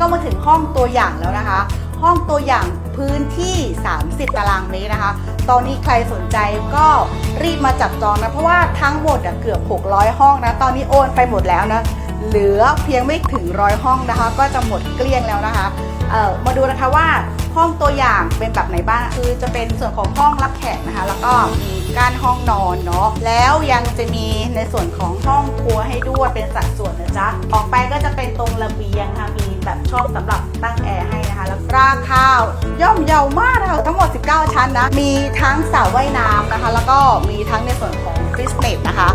ก็มาถึงห้องตัวอย่างแล้วนะคะ ห้องตัวอย่างพื้นที่ 30 ตารางเมตรนะคะ ตอนนี้ใครสนใจก็รีบมาจับจองนะ เพราะว่าทั้งหมดเกือบ 600 ห้องนะ ตอนนี้โอนไปหมดแล้วนะ เหลือเพียงไม่ถึงร้อยห้องนะคะ ก็จะหมดเกลี้ยงแล้วนะคะเออมาดูนะคะว่าห้องตัวอย่างเป็นแบบไหนบ้าง คือจะเป็นส่วนของห้องรับแขกนะคะ แล้วก็มีการห้องนอนเนาะ แล้วยังจะมีในส่วนของ ให้ด้วยเป็นสัดส่วนนะจ๊ะออกไปก็จะเป็นตรงระเบียงค่ะมีแบบช่องสำหรับตั้งแอร์ให้นะคะแล้วราคาย่อมเยาวมากนะคะทั้งหมด 19 ชั้นนะ มีทั้งสระว่ายน้ำนะคะ แล้วก็มีทั้งในส่วนของฟิตเนสนะคะ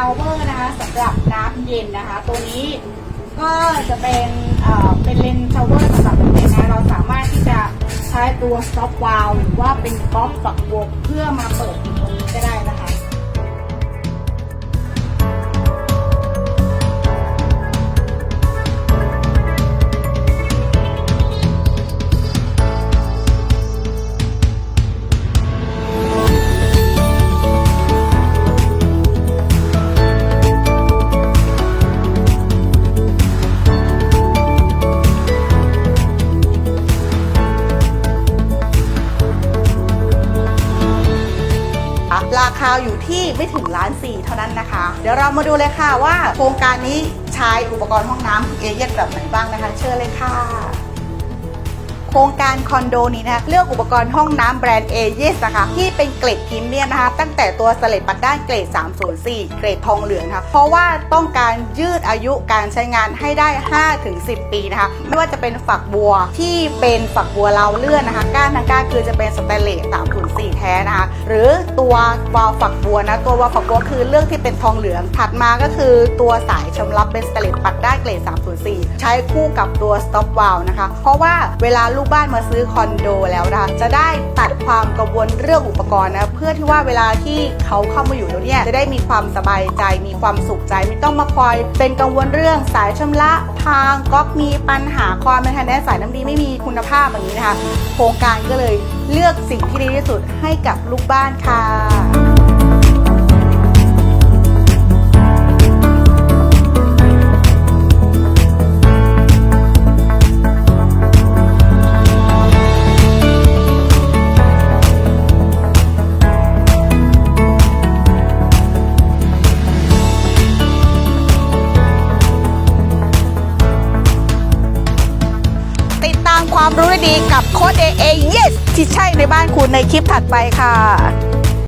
าวเวอร์นะคะสำหรับน้ำเย็นนะคะ ตัวนี้ก็จะเป็นเอ่อเป็นเลนชาวเวอร์สำหรับน้ำเย็นนะเราสามารถที่จะใช้ตัวสต็อปวาลหรือว่าเป็นก๊อกฝักบัวเพื่อมาเปิด่ไม่ถึงล้านสี่เท่านั้นนะคะ เดี๋ยวเรามาดูเลยค่ะว่าโครงการนี้ใช้อุปกรณ์ห้องน้ำเอเย่นแบบไหนบ้างนะคะ เชิญเลยค่ะโครงการคอนโดนี้นะคะเลือกอุปกรณ์ห้องน้ำแบรนด์เอเยสนะคะที่เป็นเกรดพรีเมียมนะคะ ตั้งแต่ตัวสเลดปัดด้านเกรด 304 เกรดทองเหลืองนะคะเพราะว่าต้องการยืดอายุการใช้งานให้ได้ 5-10 ปีนะคะ ไม่ว่าจะเป็นฝักบัวที่เป็นฝักบัวเราเลื่อนนะคะ ก้านทางก้านคือจะเป็นสแตนเลส 304แท้นะคะ หรือตัววาล์วฝักบัวนะ ตัววาล์วฝักบัวคือเลือกที่เป็นทองเหลือง ถัดมาก็คือตัวสายชำรับเป็นสแตนเลสปัดได้เกรด 304 ใช้คู่กับตัวสต็อปวาลนะคะ เพราะว่าเวลาลูกบ้านมาซื้อคอนโดแล้วนะคะจะได้ตัดความกังวลเรื่องอุปกรณ์นะ เพื่อที่ว่าเวลาที่เขาเข้ามาอยู่แล้วเนี่ยจะได้มีความสบายใจ มีความสุขใจ ไม่ต้องมาคอย เป็นกังวลเรื่องสายชำระทางก๊อกมีปัญหาความเป็นทันแน่สายน้ำดีไม่มีคุณภาพอย่างนี้นะคะ โครงการก็เลย เลือกสิ่งที่ดีที่สุดให้กับลูกบ้านค่ะามความรู้ดีกับโค้ด AA Yes ที่ใช่ในบ้านคุณในคลิปถัดไปค่ะ